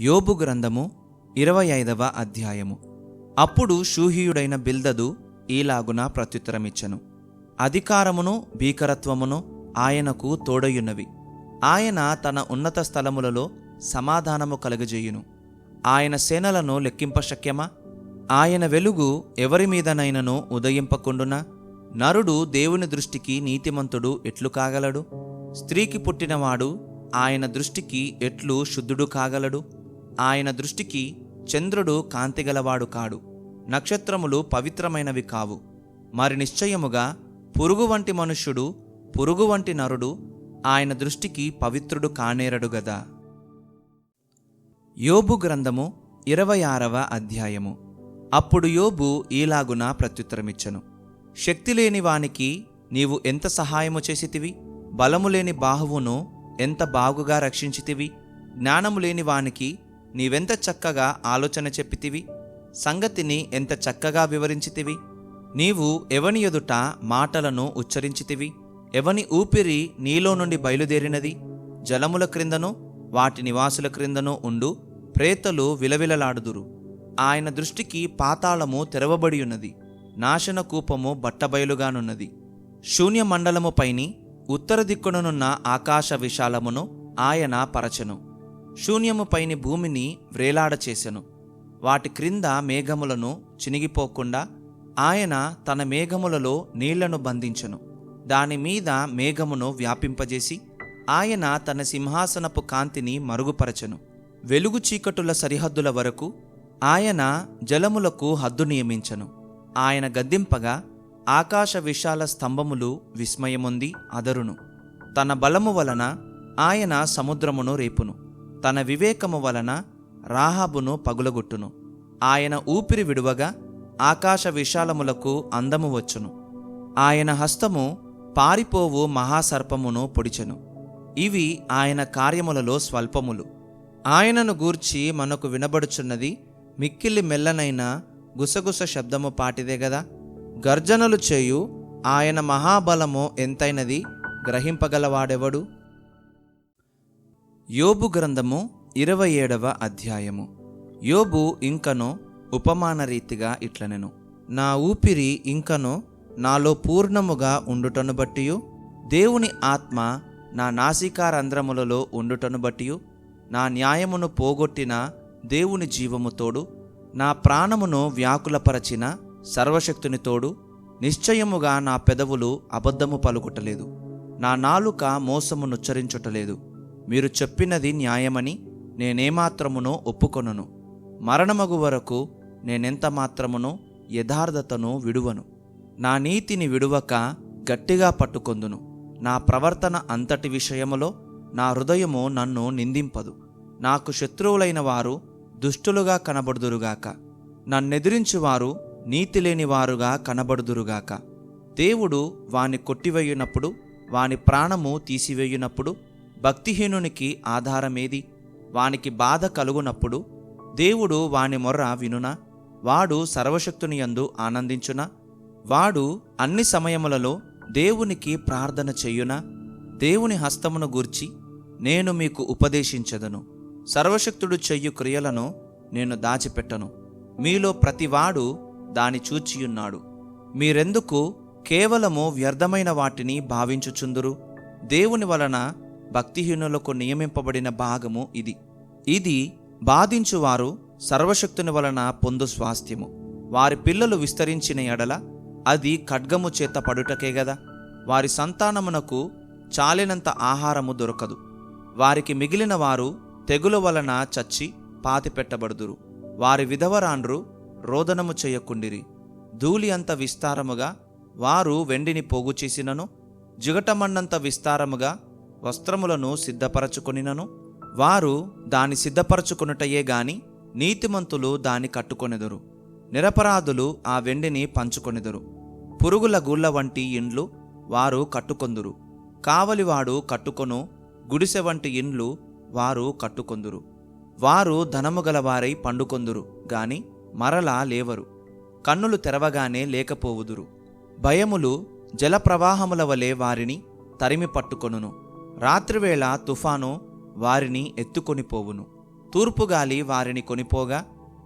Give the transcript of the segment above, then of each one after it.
యోబు గ్రంథము ఇరవై ఐదవ అధ్యాయము. అప్పుడు షూహీయుడైన బిల్దదు ఈలాగున ప్రత్యుత్తరమిచ్చెను. అధికారమును భీకరత్వమును ఆయనకు తోడయున్నవి ఆయన తన ఉన్నత స్థలములలో సమాధానము కలుగజేయును. ఆయన సేనలను లెక్కింపశక్యమా? ఆయన వెలుగు ఎవరి మీదనైనను ఉదయింపకుండునా? నరుడు దేవుని దృష్టికి నీతిమంతుడు ఎట్లు కాగలడు? స్త్రీకి పుట్టినవాడు ఆయన దృష్టికి ఎట్లు శుద్ధుడు కాగలడు? ఆయన దృష్టికి చంద్రుడు కాంతిగలవాడు కాడు. నక్షత్రములు పవిత్రమైనవి కావు. మరి నిశ్చయముగా పురుగు వంటి మనుష్యుడు పురుగు వంటి నరుడు ఆయన దృష్టికి పవిత్రుడు కానేరడు గదా. యోబు గ్రంథము ఇరవై ఆరవ అధ్యాయము. అప్పుడు యోబు ఈలాగున ప్రత్యుత్తరమిచ్చను. శక్తి లేని వానికి నీవు ఎంత సహాయము చేసితివి? బలము లేని బాహువును ఎంత బాగుగా రక్షించితివి? జ్ఞానము లేని వానికి నీవెంత చక్కగా ఆలోచన చెప్పితివి? సంగతిని ఎంత చక్కగా వివరించితివి? నీవు ఎవని ఎదుట మాటలను ఉచ్చరించితివి? ఎవని ఊపిరి నీలో నుండి బయలుదేరినది? జలముల క్రిందను వాటి నివాసుల క్రిందను ఉండు ప్రేతలు విలవిలలాడుదురు. ఆయన దృష్టికి పాతాళము తెరవబడి ఉన్నది నాశన కూపము బట్టబయలుగానున్నది. శూన్య మండలము పైని ఉత్తర దిక్కుననున్న ఆకాశ విశాలమును ఆయన పరచను. శూన్యము పైని భూమిని వ్రేలాడ చేసెను. వాటి క్రింద మేఘములను చినిగిపోకుండా ఆయన తన మేఘములలో నీళ్ళను బంధించెను. దాని మీద మేఘమును వ్యాపింపజేసి ఆయన తన సింహాసనపు కాంతిని మరుగుపరచెను. వెలుగు చీకటుల సరిహద్దుల వరకు ఆయన జలములకు హద్దు నియమించెను. ఆయన గద్దింపగా ఆకాశ విశాల స్తంభములు విస్మయముంది అదరును. తన బలము వలన ఆయన సముద్రమును రేపును. తన వివేకము వలన రాహాబును పగులగొట్టును. ఆయన ఊపిరి విడువగా ఆకాశ విశాలములకు అందము వచ్చును. ఆయన హస్తము పారిపోవు మహాసర్పమును పొడిచెను. ఇవి ఆయన కార్యములలో స్వల్పములు. ఆయనను గూర్చి మనకు వినబడుచున్నది మిక్కిలి మెల్లనైన గుసగుస శబ్దము పాటిదే గదా. గర్జనలు చేయు ఆయన మహాబలము ఎంతైనది గ్రహింపగలవాడెవడు? యోబు గ్రంథము ఇరవై ఏడవ అధ్యాయము. యోబు ఇంకను ఉపమాన రీతిగా ఇట్లనెను. నా ఊపిరి ఇంకను నాలో పూర్ణముగా ఉండుటను బట్టియు దేవుని ఆత్మ నా నాసికారంధ్రములలో ఉండుటను బట్టియు నా న్యాయమును పోగొట్టిన దేవుని జీవము తోడు నా ప్రాణమును వ్యాకులపరచిన సర్వశక్తుని తోడు నిశ్చయముగా నా పెదవులు అబద్ధము పలుకుటలేదు నా నాలుక మోసమునుచ్చరించుటలేదు మీరు చెప్పినది న్యాయమని నేనేమాత్రమునో ఒప్పుకొనును. మరణమగు వరకు నేనెంత మాత్రమునో యథార్థతను విడువను. నా నీతిని విడువక గట్టిగా పట్టుకొందును. నా ప్రవర్తన అంతటి విషయములో నా హృదయము నన్ను నిందింపదు. నాకు శత్రువులైన వారు దుష్టులుగా కనబడుదురుగాక. నన్నెదిరించువారు నీతి లేనివారుగా కనబడుదురుగాక. దేవుడు వాని కొట్టివేయునప్పుడు వాని ప్రాణము తీసివేయునప్పుడు భక్తిహీనునికి ఆధారమేది? వానికి బాధ కలుగునప్పుడు దేవుడు వాని మొర్ర వినునా? వాడు సర్వశక్తుని యందు ఆనందించునా? వాడు అన్ని సమయములలో దేవునికి ప్రార్థన చెయ్యునా దేవుని హస్తమును గూర్చి నేను మీకు ఉపదేశించదను. సర్వశక్తుడు చెయ్యు క్రియలను నేను దాచిపెట్టను. మీలో ప్రతివాడు దాని చూచియున్నాడు. మీరెందుకు కేవలము వ్యర్థమైన వాటిని భావించుచుందురు? దేవుని వలన భక్తిహీనులకు నియమింపబడిన భాగము ఇది. ఇది బాధించువారు సర్వశక్తుని వలన పొందు స్వాస్థ్యము. వారి పిల్లలు విస్తరించిన ఎడల అది ఖడ్గము చేత పడుటకే గదా. వారి సంతానమునకు చాలినంత ఆహారము దొరకదు. వారికి మిగిలిన వారు తెగుల వలన చచ్చి పాతిపెట్టబడుదురు. వారి విధవరాండ్రు రోదనము చేయకుండిరి. ధూళి అంత విస్తారముగా వారు వెండిని పోగు చేసినను జిగటమన్నంత విస్తారముగా వస్త్రములను సిద్ధపరచుకొనినను. వారు దాని సిద్ధపరచుకొనుటయే గాని నీతిమంతులు దాని కట్టుకొనెదరు. నిరపరాధులు ఆ వెండిని పంచుకొనెదరు. పురుగుల గూళ్ళ వంటి ఇండ్లు వారు కట్టుకొందురు. కావలివాడు కట్టుకొను గుడిసె వంటి ఇండ్లు వారు కట్టుకొందురు. వారు ధనము గలవారై పండుకొందురు గాని మరలా లేవరు. కన్నులు తెరవగానే లేకపోవుదురు. భయములు జలప్రవాహముల వలె వారిని తరిమి పట్టుకొనును రాత్రివేళ తుఫాను వారిని ఎత్తుకొని పోవును. తూర్పుగాలి వారిని కొనిపోగా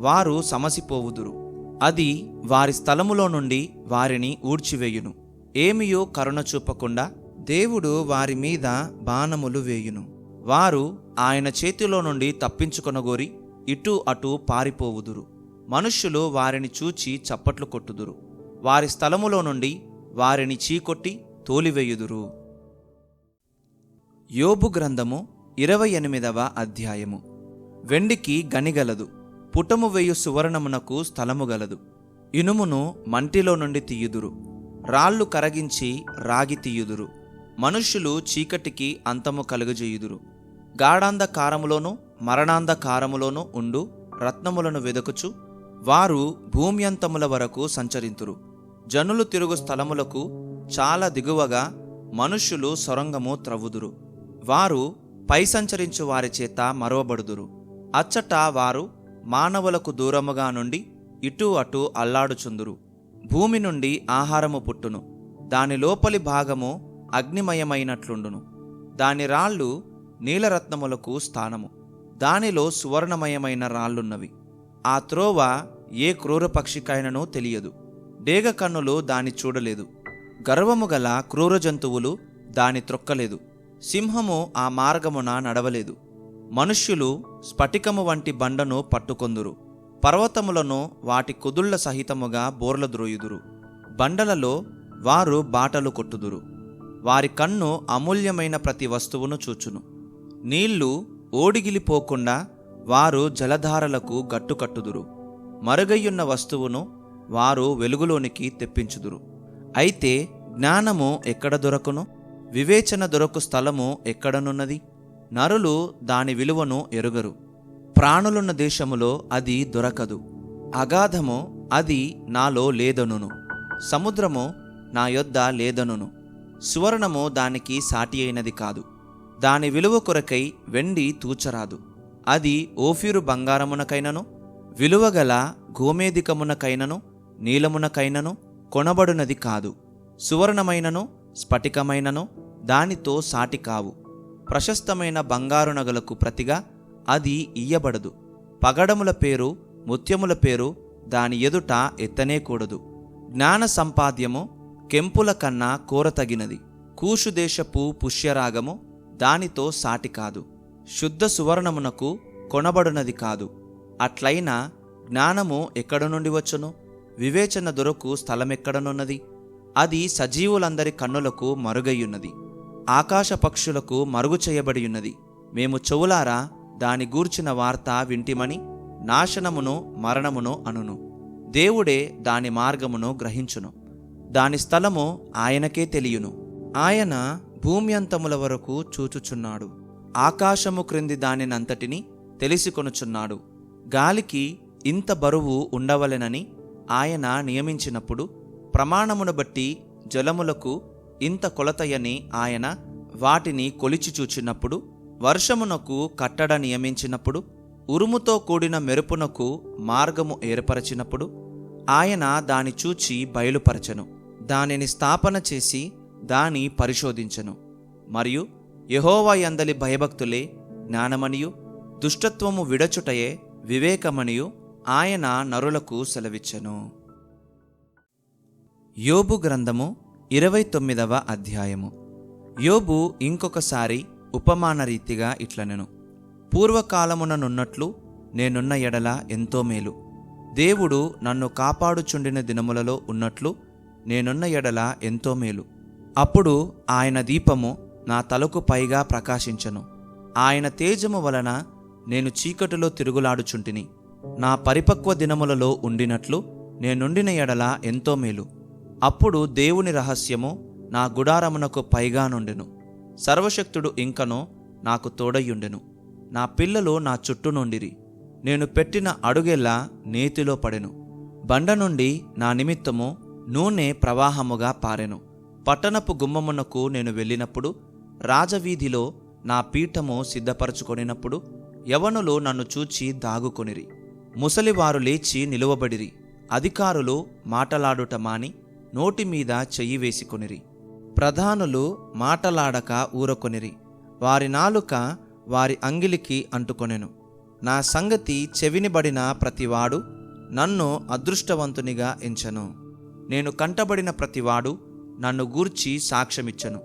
వారు సమసిపోవుదురు. అది వారి స్థలములో నుండి వారిని ఊడ్చివేయును. ఏమియో కరుణ చూపకుండా దేవుడు వారి మీద బాణములు వేయును. వారు ఆయన చేతిలో నుండి తప్పించుకొనగోరి ఇటు అటు పారిపోవుదురు. మనుష్యులు వారిని చూచి చప్పట్లు కొట్టుదురు. వారి స్థలములో నుండి వారిని చీకొట్టి తోలివేయుదురు. యోబు గ్రంథము ఇరవై ఎనిమిదవ అధ్యాయము. వెండికి గనిగలదు పుటము వేయు సువర్ణమునకు స్థలము గలదు. ఇనుమును మంటిలో నుండి తీయుదురు రాళ్ళు కరగించి రాగి తీయుదురు. మనుష్యులు చీకటికి అంతము కలుగజేయుదురు. గాఢాంధకారములోను మరణాంధకారములోను ఉండు రత్నములను వెదకుచు వారు భూమ్యంతముల వరకు సంచరింతురు. జనులు తిరుగు స్థలములకు చాలా దిగువగా మనుష్యులు సొరంగము త్రవ్వుదురు. వారు పై సంచరించు వారి చేత మరవబడుదురు. అచ్చట వారు మానవులకు దూరముగా నుండి ఇటు అటు అల్లాడుచుందురు. భూమి నుండి ఆహారము పుట్టును. దాని లోపలి భాగము అగ్నిమయమైనట్లుండును. దాని రాళ్ళు నీలరత్నములకు స్థానము. దానిలో సువర్ణమయమైన రాళ్ళున్నవి. ఆ త్రోవ ఏ క్రూర పక్షికైననో తెలియదు. డేగ కన్నులు దాని చూడలేదు. గర్వము గల క్రూర జంతువులు దాని త్రొక్కలేదు. సింహము ఆ మార్గమున నడవలేదు. మనుష్యులు స్ఫటికము వంటి బండను పట్టుకొందురు. పర్వతములను వాటి కుదుళ్ళ సహితముగా బోర్ల ద్రోయుదురు. బండలలో వారు బాటలు కొట్టుదురు. వారి కన్ను అమూల్యమైన ప్రతి వస్తువును చూచును. నీళ్ళు ఓడిగిలిపోకుండా వారు జలధారలకు గట్టుకట్టుదురు మరుగయ్యున్న వస్తువును వారు వెలుగులోనికి తెప్పించుదురు. అయితే జ్ఞానము ఎక్కడ దొరకును? వివేచన దొరకు స్థలము ఎక్కడనున్నది? నరులు దాని విలువను ఎరుగరు. ప్రాణులున్న దేశములో అది దొరకదు. అగాధము అది నాలో లేదనును. సముద్రము నా యొద్ద లేదనును. సువర్ణము దానికి సాటి అయినది కాదు. దాని విలువ కొరకై వెండి తూచరాదు. అది ఓఫీరు బంగారమునకైనను విలువగల గోమేదికమునకైనను నీలమునకైనను కొనబడునది కాదు. సువర్ణమైనను స్ఫటికమైనను దానితో సాటి కావు. ప్రశస్తమైన బంగారు నగలకు ప్రతిగా అది ఇయ్యబడదు. పగడముల పేరు ముత్యముల పేరు దాని ఎదుట ఎత్తనేకూడదు. జ్ఞాన సంపాద్యము కెంపుల కన్నా కోరతగినది. కూషు దేశపు పుష్యరాగము దానితో సాటి కాదు. శుద్ధ సువర్ణమునకు కొనబడునది కాదు. అట్లయినా జ్ఞానము ఎక్కడ నుండి వచ్చును? వివేచన దొరకు స్థలమెక్కడనున్నది అది సజీవులందరి కన్నులకు మరుగయ్యున్నది ఆకాశ పక్షులకు మరుగు చేయబడియున్నది. మేము చెవులారా దాని గూర్చిన వార్త వింటిమని నాశనమును మరణమును అనును. దేవుడే దాని మార్గమును గ్రహించును. దాని స్థలము ఆయనకే తెలియను. ఆయన భూమ్యంతముల వరకు చూచుచున్నాడు. ఆకాశము క్రింది దానినంతటిని తెలిసికొనుచున్నాడు. గాలికి ఇంత బరువు ఉండవలెనని ఆయన నియమించినప్పుడు ప్రమాణమును బట్టి జలములకు ఇంత కొలతయని ఆయన వాటిని కొలిచి చూచినప్పుడు వర్షమునకు కట్టడ నియమించినప్పుడు ఉరుముతో కూడిన మెరుపునకు మార్గము ఏర్పరచినప్పుడు ఆయన దాని చూచి బయలుపరచెను. దానిని స్థాపన చేసి దాని పరిశోధించెను. మరియు యహోవాయందలి భయభక్తులే జ్ఞానమనియు దుష్టత్వము విడచుటయే వివేకమనియు ఆయన నరులకు సెలవిచ్చెను. యోబు గ్రంథము ఇరవై తొమ్మిదవ అధ్యాయము. యోబు ఇంకొకసారి ఉపమాన రీతిగా ఇట్లనెను. పూర్వకాలముననున్నట్లు నేనున్న ఎడల ఎంతో మేలు. దేవుడు నన్ను కాపాడుచుండిన దినములలో ఉన్నట్లు నేనున్న ఎడల ఎంతో మేలు. అప్పుడు ఆయన దీపము నా తలకు పైగా ప్రకాశించను. ఆయన తేజము వలన నేను చీకటిలో తిరుగులాడుచుంటిని. నా పరిపక్వ దినములలో ఉండినట్లు నేనుండిన ఎడల ఎంతో మేలు. అప్పుడు దేవుని రహస్యము నా గుడారమునకు పైగా నుండెను. సర్వశక్తుడు ఇంకనో నాకు తోడయ్యుండెను. నా పిల్లలు నా చుట్టూ నుండిరి. నేను పెట్టిన అడుగెల్లా నేతిలో పడెను. బండ నుండి నా నిమిత్తము నూనె ప్రవాహముగా పారెను. పట్టణపు గుమ్మమునకు నేను వెళ్ళినప్పుడు రాజవీధిలో నా పీఠము సిద్ధపరచుకొనినప్పుడు యవనులు నన్ను చూచి దాగుకొనిరి. ముసలివారు లేచి నిలువబడిరి. అధికారులు మాటలాడుట మాని నోటి మీద చెయ్యి వేసుకొనిరి. ప్రధానులు మాటలాడక ఊరకొనిరి. వారి నాలుక వారి అంగిలికి అంటుకొనెను. నా సంగతి చెవినిబడిన ప్రతివాడు నన్ను అదృష్టవంతునిగా ఎంచను. నేను కంటబడిన ప్రతివాడు నన్ను గూర్చి సాక్ష్యమిచ్చను.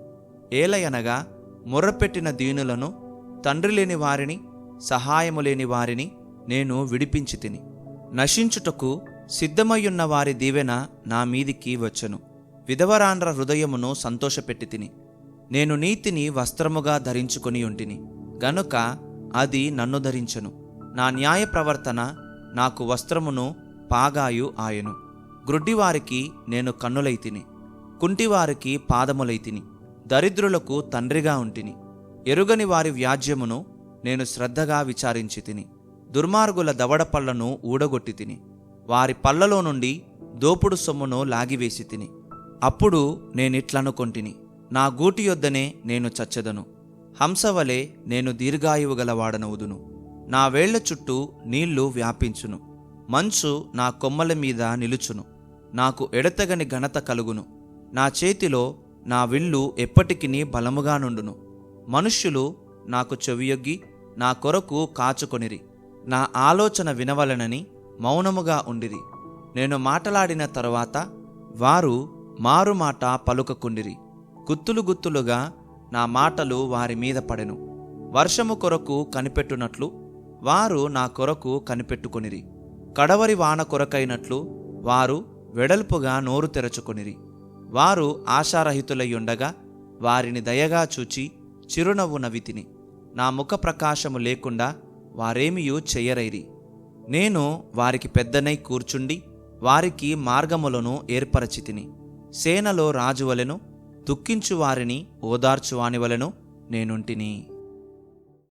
ఏలయనగా మొర్రపెట్టిన దీనులను తండ్రి లేని వారిని సహాయము లేని వారిని నేను విడిపించి తిని నశించుటకు సిద్ధమయ్యున్న వారి దీవెన నా మీదికి వచ్చెను. విధవరాండ్ర హృదయమును సంతోషపెట్టి తిని నేను నీతిని వస్త్రముగా ధరించుకొని ఉంటిని. గనుక అది నన్ను ధరించను. నా న్యాయ ప్రవర్తన నాకు వస్త్రమును పాగాయు ఆయను. గ్రుడ్డివారికి నేను కన్నులైతిని. కుంటివారికి పాదములైతిని. దరిద్రులకు తండ్రిగా ఉంటిని. ఎరుగని వారి వ్యాజ్యమును నేను శ్రద్ధగా విచారించి తిని దుర్మార్గుల దవడపళ్ళను ఊడగొట్టి తిని వారి పళ్ళలో నుండి దోపుడు సొమ్మును లాగివేసి తిని. అప్పుడు నేనిట్లనుకొంటిని. నా గూటి యొద్దనే నేను చచ్చదను. హంసవలే నేను దీర్ఘాయువు గలవాడనవుదును నా వేళ్ళ చుట్టూ నీళ్ళు వ్యాపించును. మంచు నా కొమ్మల మీద నిలుచును. నాకు ఎడతగని ఘనత కలుగును. నా చేతిలో నా విల్లు ఎప్పటికినీ బలముగా నుండును. మనుష్యులు నాకు చెవియొగ్గి నా కొరకు కాచుకొనిరి. నా ఆలోచన వినవలనని మౌనముగా ఉండిరి. నేను మాటలాడిన తరువాత వారు మారుమాట పలుకకుండిరి. గుత్తులు గుత్తులుగా నా మాటలు వారి మీద పడెను. వర్షము కొరకు కనిపెట్టునట్లు వారు నా కొరకు కనిపెట్టుకొనిరి. కడవరి వాన కొరకైనట్లు వారు వెడల్పుగా నోరు తెరచుకొనిరి. వారు ఆశారహితులయ్యుండగా వారిని దయగా చూచి చిరునవ్వు నవ్వితిని. నా ముఖ ప్రకాశము లేకుండా వారేమియూ చెయ్యరైరి నేను వారికి పెద్దనై కూర్చుండి వారికి మార్గములను ఏర్పరచితిని. సేనలో రాజువలెను దుఃఖించు వారిని ఓదార్చువానివలెను నేనుంటిని.